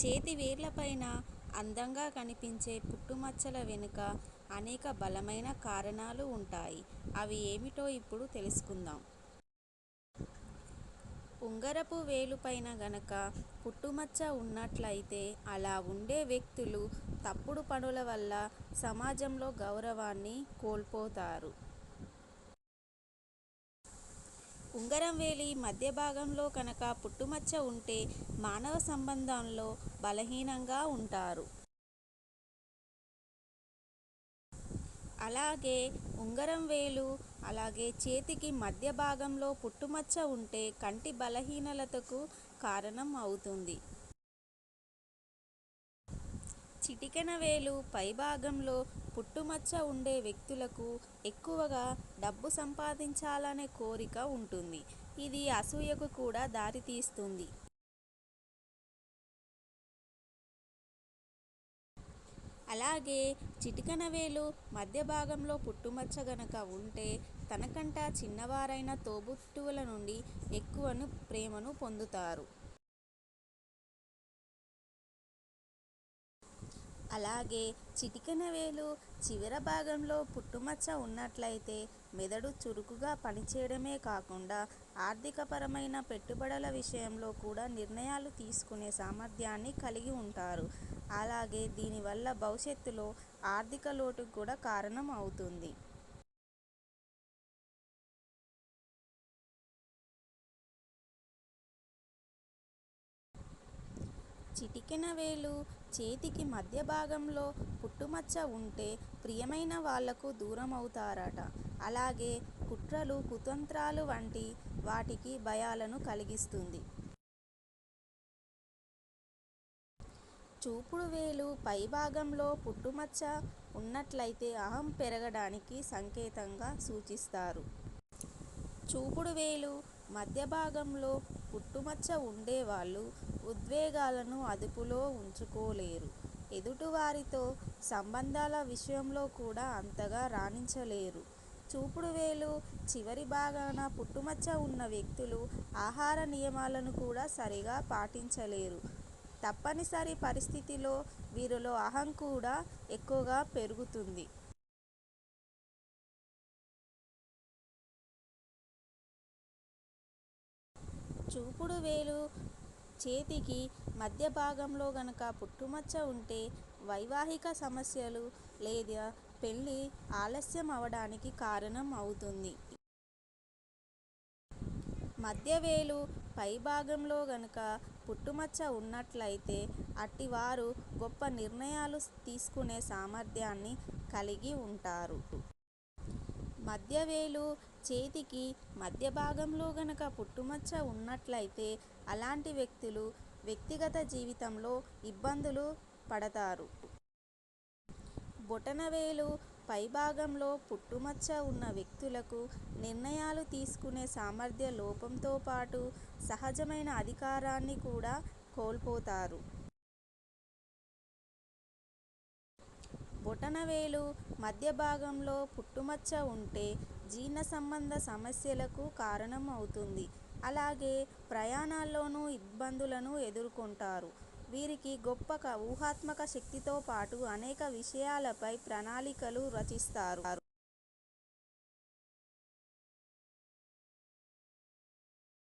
చేతి వేర్లపైన అందంగా కనిపించే పుట్టుమచ్చల వెనుక అనేక బలమైన కారణాలు ఉంటాయి. అవి ఏమిటో ఇప్పుడు తెలుసుకుందాం. ఉంగరపు వేలు పైన గనక పుట్టుమచ్చ ఉన్నట్లయితే అలా ఉండే వ్యక్తులు తప్పుడు పనుల వల్ల సమాజంలో గౌరవాన్ని కోల్పోతారు. ఉంగరం వేలి మధ్య భాగంలో కనుక పుట్టుమచ్చ ఉంటే మానవ సంబంధాల్లో బలహీనంగా ఉంటారు. అలాగే ఉంగరం వేలు, అలాగే చేతికి మధ్య భాగంలో పుట్టుమచ్చ ఉంటే కంటి బలహీనతకు కారణం అవుతుంది. చిటికెన వేలు పైభాగంలో పుట్టుమచ్చ ఉండే వ్యక్తులకు ఎక్కువగా డబ్బు సంపాదించాలనే కోరిక ఉంటుంది. ఇది అసూయకు కూడా దారితీస్తుంది. అలాగే చిటికన వేలు మధ్య భాగంలో పుట్టుమచ్చ గనక ఉంటే తనకంట చిన్నవారైన తోబుట్టువుల నుండి ఎక్కువను ప్రేమను పొందుతారు. అలాగే చిటికెన వేలు చివర భాగంలో పుట్టుమచ్చ ఉన్నట్లయితే మెదడు చురుకుగా పనిచేయడమే కాకుండా ఆర్థికపరమైన పెట్టుబడుల విషయంలో కూడా నిర్ణయాలు తీసుకునే సామర్థ్యాన్ని కలిగి ఉంటారు. అలాగే దీనివల్ల భవిష్యత్తులో ఆర్థిక లోటుకు కూడా కారణం అవుతుంది. చిటికెన వేలు చేతికి మధ్య భాగంలో పుట్టుమచ్చ ఉంటే ప్రియమైన వాళ్ళకు దూరమవుతారట. అలాగే కుట్రలు, కుతంత్రాలు వంటి వాటికి భయాలను కలిగిస్తుంది. చూపుడు వేలు పైభాగంలో పుట్టుమచ్చ ఉన్నట్లయితే అహం పెరగడానికి సంకేతంగా సూచిస్తారు. చూపుడు వేలు మధ్యభాగంలో పుట్టుమచ్చ ఉండేవాళ్ళు ఉద్వేగాలను అదుపులో ఉంచుకోలేరు. ఎదుటివారితో సంబంధాల విషయంలో కూడా అంతగా రాణించలేరు. చూపుడు వేలు చివరి భాగాన పుట్టుమచ్చ ఉన్న వ్యక్తులు ఆహార నియమాలను కూడా సరిగా పాటించలేరు. తప్పనిసరి పరిస్థితిలో వీరిలో అహం కూడా ఎక్కువగా పెరుగుతుంది. చూపుడు వేలు చేతికి మధ్య భాగంలో గనక పుట్టుమచ్చ ఉంటే వైవాహిక సమస్యలు లేదా పెళ్ళి ఆలస్యం అవడానికి కారణం అవుతుంది. మధ్యవేలు పైభాగంలో గనక పుట్టుమచ్చ ఉన్నట్లయితే అట్టివారు గొప్ప నిర్ణయాలు తీసుకునే సామర్థ్యాన్ని కలిగి ఉంటారు. మధ్యవేలు చేతికి మధ్య భాగంలో గనక పుట్టుమచ్చ ఉన్నట్లయితే అలాంటి వ్యక్తులు వ్యక్తిగత జీవితంలో ఇబ్బందులు పడతారు. బొటనవేలు పైభాగంలో పుట్టుమచ్చ ఉన్న వ్యక్తులకు నిర్ణయాలు తీసుకునే సామర్థ్య లోపంతో పాటు సహజమైన అధికారాన్ని కూడా కోల్పోతారు. బొటనవేలు మధ్య భాగంలో పుట్టుమచ్చ ఉంటే జీర్ణ సంబంధ సమస్యలకు కారణం అవుతుంది. అలాగే ప్రయాణాల్లోనూ ఇబ్బందులను ఎదుర్కొంటారు. వీరికి గొప్ప ఊహాత్మక శక్తితో పాటు అనేక విషయాలపై ప్రణాళికలు రచిస్తారు.